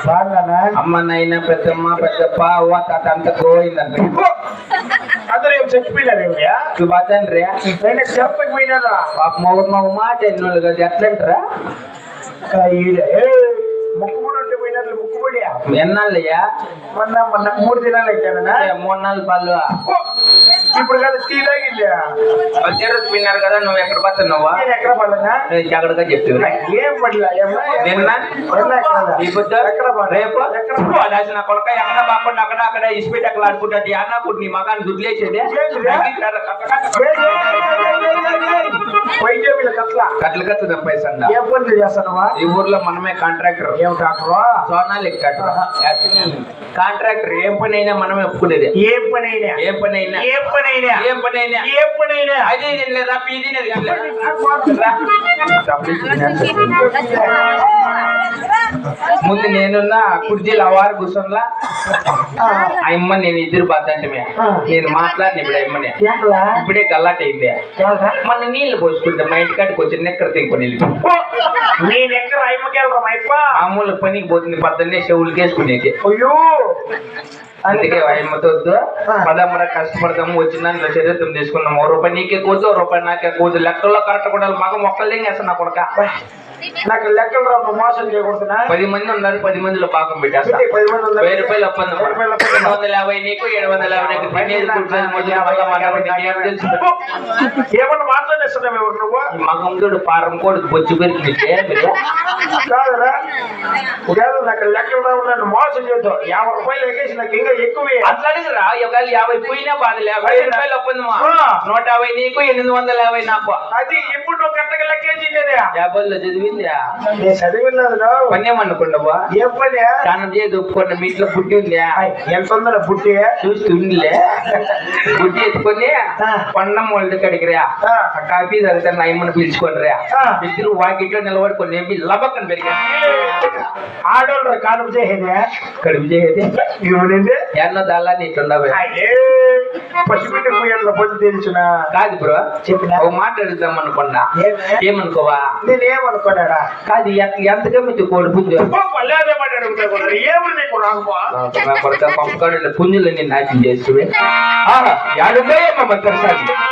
బాగున్నానా అమ్మ నాయన పెద్దమ్మ పెద్దప్ప అవ్వ తాత అంత గోయిందంట అందరూ ఏం చచ్చిపోయినారు ఏమయ్యా శుభాతండ్రి నేను చెప్పకపోయినారా పాప మొగ మొగ మాట ఎన్నోళ్ళు కదా ఎట్లంటారా ముక్కుబడి ఉంటే పోయినారు ముక్కుబడి ఎన్నాళ్ళయ్యా మొన్న మొన్న మూడు దినాలు అయితేనా ఏ, మూడు నాలుగు పళ్ళు ఇప్పుడు కదా టీ తాగింది? విన్నారు కదా నువ్వు ఎక్కడ పోతున్నావా నేను ఎక్కడ పడలేనా? జాగ్రత్తగా చెప్తున్నా. ఏం పడలే నిన్న ఈ ఎక్కడ రేపు ఎక్కడ అదాల్సిన నా కొడుక ఎక్కడ బాకుండా అక్కడ అక్కడ ఇసుపెట్టి అక్కడ ఆడుకుంటుంది అన్నప్పుడు నీ మగాన్ని దుడ్లేసేది. కట్ల కట్లు దంపేసండ ఏం పనులు చేస్తానవా ఈ ఊర్లో మనమే కాంట్రాక్టర్. ఏం డాక్టరా సోనాలి కాంట్రాక్టర్ ఏం పని అయినా మనమే ఒప్పుకునేది. ఏం పని అయినా ఏం పని అయినా ఏం పని అయినా ఏం పని అయినా ఏం పని అయినా అది ఇది లేదా పీది ముందు నేనున్నా కుర్చీలు అవారు కూర్చోన్లా. అమ్మ నేను ఇద్దరు బద్దంటమే నేను మాట్లాడిన ఇప్పుడు అమ్మని. ఇప్పుడే గల్లాట అయింది మన నీళ్ళు పోసుకుంటే మా ఇంటికాడికి వచ్చి నెక్కర తింకొని నేను ఎక్కడ అమ్మకెళ్ళరా మైప్ప మామూలు పనికి పోతుంది పద్దన్నే చెవులకి వేసుకునేది అయ్యో! అందుకే అమ్మతో వద్దు. పదమ్మర కష్టపడతాము వచ్చిన చరిత్రం తీసుకున్నాం ఓ రూపాయి నీకే కూతు రూపాయి నాకే కూతు లెక్కల్లో కరెక్ట్ కూడా మగ మొక్కలు వేస్తా నా కొడక. నాకు లెక్కలు రా నువ్వు మోసం చేయకూడదునా? పది మంది ఉన్నారు పది మందిలో పాకం పెట్టేస్తా. వెయ్యి రూపాయలు ఒప్పందం. రెండు వందల యాభై నీకు ఏడు వందల యాభై నీకు ఏమన్నా మాట్లాడేస్తున్నావు ఎవరు నువ్వు? ఈ మగందుడు పారం కోడి బొచ్చు నాకు లెక్కలు రావు నన్ను మోసం చేద్దాం యాభై రూపాయలు ఎక్కేసి నాకు ఇంకా ఎక్కువే అట్లా అడుగురా ఒకవేళ యాభై పోయినా బాధలే వెయ్యి రూపాయలు ఒప్పందమా ఆ. నూట యాభై నీకు ఎనిమిది వందల యాభై నాకు అది ఇప్పుడు నువ్వు కరెక్ట్గా లెక్కేసిందేదే యాభైలో చదివిందా నేను చదివినది పన్నేమనుకున్నావా ఏం పని స్నానం చేసి ఒప్పుకున్న మీ ఇంట్లో బుడ్డి ఉందా ఎంత ఉందా పుట్టి చూసి ఉండిలే బుడ్డి ఎత్తుకొని ఆ. పండం వాళ్ళ దగ్గరికి రా ఆ. ఆ కాఫీ తాగితే నా ఇమ్మని పిలుచుకొని రా ఆ. ఇద్దరు వాకిట్లో నిలబడుకొని ఏమి లబక్కని పెరిగా ఆడోళ్ళు కానుపు చేసేదే కడుపు చేసేది ఏమనింది? ఎన్నో నీట్లుండవు అయ్యే పసిబిడ్డ పోయేట్ల పొద్దు తెలిసిన కాదు బ్రో చెప్పినా? ఓ మాట అడుగుదాం అనుకున్నా. ఏమే? ఏమనుకోవా? నేనేమనుకున్నాడా కాదు ఎంత- మీకు కోడి పుంజు? మళ్ళీ అదే మాట అడుగుతా కూడా. ఏమని నీకు రాకపో కొడతా పంపకాడు పుంజులు నేను నాశనం యాడుందో మరి